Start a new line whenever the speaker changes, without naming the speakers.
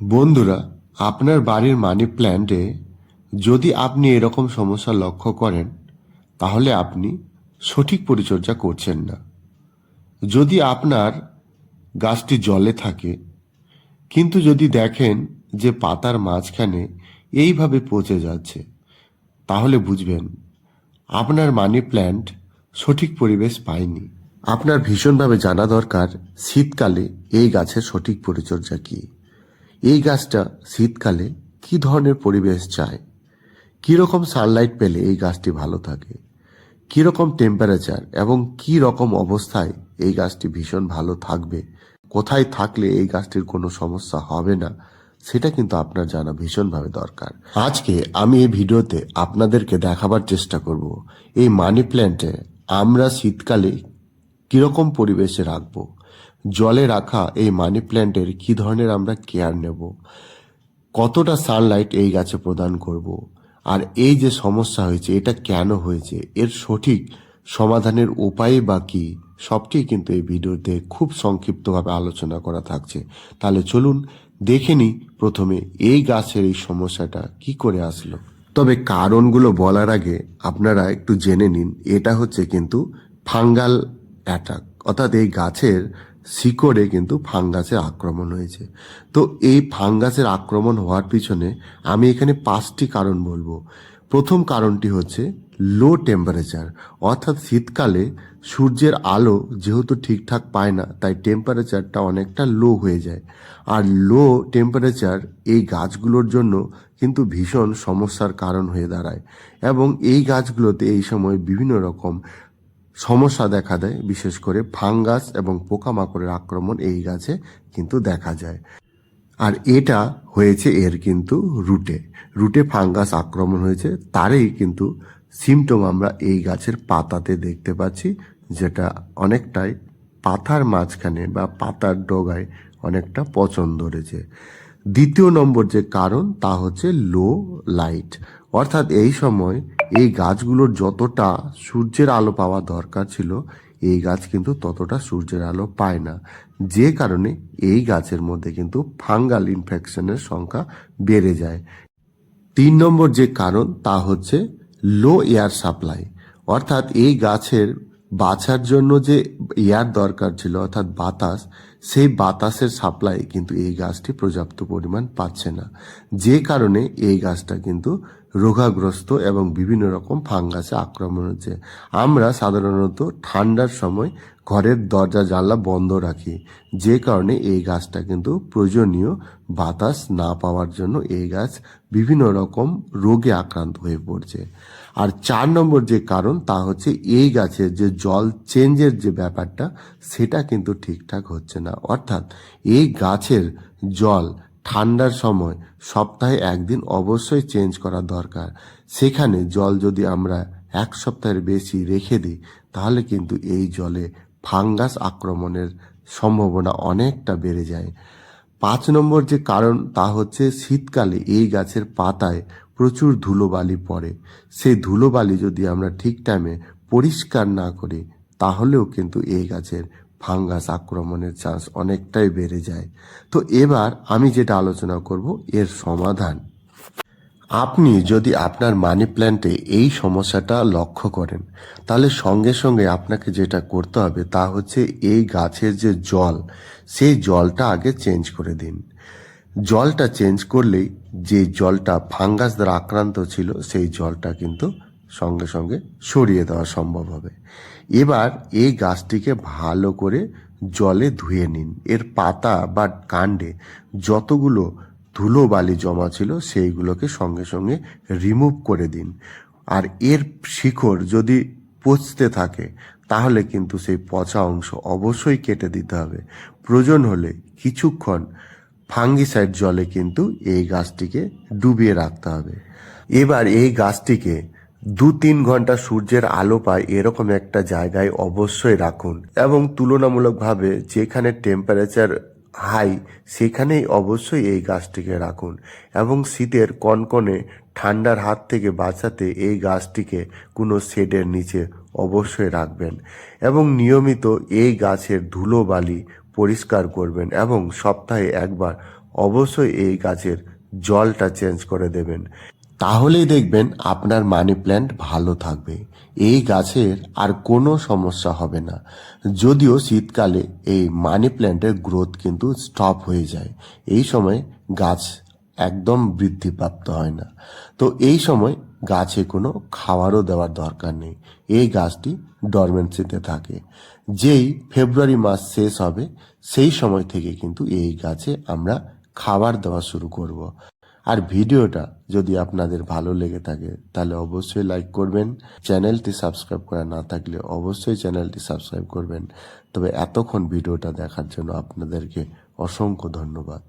বন্ধুরা, আপনার বাড়ির মানি প্ল্যান্টে যদি আপনি এরকম সমস্যা লক্ষ্য করেন, তাহলে আপনি সঠিক পরিচর্যা করছেন না। যদি আপনার গাছটি জলে থাকে, কিন্তু যদি দেখেন যে পাতার মাঝখানে এইভাবে পচে যাচ্ছে, তাহলে বুঝবেন আপনার মানি প্ল্যান্ট সঠিক পরিবেশ পায়নি। আপনার ভীষণভাবে জানা দরকার, শীতকালে এই গাছের সঠিক পরিচর্যা কী। এই গাছটা শীতকালে কি ধরনের পরিবেশ চায়? কীরকম সানলাইট পেলে এই গাছটি ভালো থাকে? কীরকম টেম্পারেচার এবং কী রকম অবস্থায় এই গাছটি ভীষণ ভালো থাকবে? কোথায় থাকলে এই গাছটির কোনো সমস্যা হবে না? সেটা কিন্তু আপনার জানা ভীষণভাবে দরকার। আজকে আমি এই ভিডিওতে আপনাদেরকে দেখাবার চেষ্টা করব, এই মানি প্ল্যান্টে আমরা শীতকালে কীরকম পরিবেশে রাখব? জলে রাখা এই মানি প্ল্যান্টের কি ধরনের আমরা কেয়ার নেব? কতটা সানলাইট এই গাছে প্রদান করব? আর এই যে সমস্যা হয়েছে, এটা কেন হয়েছে? এর সঠিক সমাধানের উপায় বা কি? সবটি কিন্তু এই ভিডিওতে খুব সংক্ষিপ্তভাবে আলোচনা করা থাকছে। তাহলে চলুন দেখে নিই প্রথমে এই গাছের এই সমস্যাটা কি করে আসলো। তবে কারণগুলো বলার আগে আপনারা একটু জেনে নিন, এটা হচ্ছে কিন্তু ফাঙ্গাল অ্যাটাক, অর্থাৎ এই গাছের শিকড়ে কিন্তু ফাঙ্গাসের আক্রমণ হয়েছে। তো এই ফাঙ্গাসের আক্রমণ হওয়ার পিছনে আমি এখানে পাঁচটি কারণ বলব। প্রথম কারণটি হচ্ছে লো টেম্পারেচার অর্থাৎ শীতকালে সূর্যের আলো যেহেতু ঠিকঠাক পায় না, তাই টেম্পারেচারটা অনেকটা লো হয়ে যায়। আর লো টেম্পারেচার এই গাছগুলোর জন্য কিন্তু ভীষণ সমস্যার কারণ হয়ে দাঁড়ায়। এবং এই গাছগুলোতে এই সময় বিভিন্ন রকম সমস্যা দেখা দেয়, বিশেষ করে ফাঙ্গাস এবং পোকামাকড়ের আক্রমণ এই গাছে কিন্তু দেখা যায়। আর এটা হয়েছে এর কিন্তু রুটে। রুটে ফাঙ্গাস আক্রমণ হয়েছে, তারই কিন্তু সিমটম আমরা এই গাছের পাতাতে দেখতে পাচ্ছি, যেটা অনেকটাই পাতার মাঝখানে বা পাতার ডগায় অনেকটা পচন ধরেছে। দ্বিতীয় নম্বর যে কারণ, তা হচ্ছে লো লাইট অর্থাৎ এই সময় এই গাছগুলোর যতটা সূর্যের আলো পাওয়া দরকার ছিল, এই গাছ কিন্তু ততটা সূর্যের আলো পায় না। যে কারণে এই গাছের মধ্যে কিন্তু ফাঙ্গাল ইনফেকশনের সংখ্যা বেড়ে যায়। তিন নম্বর যে কারণ, তা হচ্ছে লো এয়ার সাপ্লাই অর্থাৎ এই গাছের বাছার জন্য যে এয়ার দরকার ছিল, অর্থাৎ বাতাস সেই বাতাসের সাপ্লাই কিন্তু এই গাছটি পর্যাপ্ত পরিমাণ পাচ্ছে না। যে কারণে এই গাছটা কিন্তু রোগাগ্রস্ত এবং বিভিন্ন রকম ফাঙ্গাসে আক্রমণ হচ্ছে। আমরা সাধারণত ঠান্ডার সময় ঘরের দরজা, জানলা বন্ধ রাখি। যে কারণে এই গাছটা কিন্তু প্রয়োজনীয় বাতাস না পাওয়ার জন্য এই গাছ বিভিন্ন রকম রোগে আক্রান্ত হয়ে পড়ছে। আর চার নম্বর যে কারণ, তা হচ্ছে এই গাছের যে জল চেঞ্জের যে ব্যাপারটা, সেটা কিন্তু ঠিকঠাক হচ্ছে না। অর্থাৎ এই গাছের জল ঠান্ডার সময় সপ্তাহে একদিন অবশ্যই চেঞ্জ করা দরকার। সেখানে জল যদি আমরা এক সপ্তাহের বেশি রেখে দিই, তাহলে কিন্তু এই জলে ফাঙ্গাস আক্রমণের সম্ভাবনা অনেকটা বেড়ে যায়। পাঁচ নম্বর যে কারণ, তা হচ্ছে শীতকালে এই গাছের পাতায় প্রচুর ধুলোবালি পড়ে। সেই ধুলোবালি যদি আমরা ঠিক টাইমে পরিষ্কার না করি, তাহলেও কিন্তু এই গাছের ফাঙ্গাস আক্রমণের চান্স অনেকটাই বেড়ে যায়। তো এবার আমি যেটা আলোচনা করব, এর সমাধান। আপনি যদি আপনার মানি প্ল্যান্টে এই সমস্যাটা লক্ষ্য করেন, তাহলে সঙ্গে সঙ্গে আপনাকে যেটা করতে হবে তা হচ্ছে এই গাছের যে জল, সেই জলটা আগে চেঞ্জ করে দিন। জলটা চেঞ্জ করলেই যে জলটা ফাঙ্গাস দ্বারা আক্রান্ত ছিল, সেই জলটা কিন্তু সঙ্গে সঙ্গে সরিয়ে দেওয়া সম্ভব হবে। এবার এই গাছটিকে ভালো করে জলে ধুয়ে নিন। এর পাতা বা কাণ্ডে যতগুলো ধুলো বালি জমা ছিল সেইগুলোকে সঙ্গে সঙ্গে রিমুভ করে দিন। আর এর শিকড় যদি পচতে থাকে, তাহলে কিন্তু সেই পচা অংশ অবশ্যই কেটে দিতে হবে। প্রয়োজন হলে কিছুক্ষণ ফাঙ্গিসাইড জলে কিন্তু এই গাছটিকে ডুবিয়ে রাখতে হবে। এবার এই গাছটিকে দু তিন ঘণ্টা সূর্যের আলো পায় এরকম একটা জায়গায় অবশ্যই রাখুন এবং তুলনামূলকভাবে যেখানে টেম্পারেচার হাই সেখানেই অবশ্যই এই গাছটিকে রাখুন এবং শীতের কনকনে ঠান্ডার হাত থেকে বাঁচাতে এই গাছটিকে কোনো শেডের নিচে অবশ্যই রাখবেন এবং নিয়মিত এই গাছের ধুলোবালি পরিষ্কার করবেন এবং সপ্তাহে একবার অবশ্যই এই গাছের জলটা চেঞ্জ করে দেবেন। তাহলেই দেখবেন আপনার মানি প্ল্যান্ট ভালো থাকবে। এই গাছের আর কোনো সমস্যা হবে না। যদিও শীতকালে এই মানি প্ল্যান্টের গ্রোথ কিন্তু স্টপ হয়ে যায়। এই সময় গাছ একদম বৃদ্ধিপ্রাপ্ত হয় না। তো এই সময় গাছে কোনো খাবারও দেওয়ার দরকার নেই। এই গাছটি ডরমেন্সিতে থাকে। যেই ফেব্রুয়ারি মাস শেষ হবে, সেই সময় থেকে কিন্তু এই গাছে আমরা খাবার দেওয়া শুরু করব। আর ভিডিওটা যদি আপনাদের ভালো লেগে থাকে, তাহলে অবশ্যই লাইক করবেন। চ্যানেলটি সাবস্ক্রাইব করা না থাকলে অবশ্যই চ্যানেলটি সাবস্ক্রাইব করবেন। তবে এতক্ষণ ভিডিওটা দেখার জন্য আপনাদেরকে অসংখ্য ধন্যবাদ।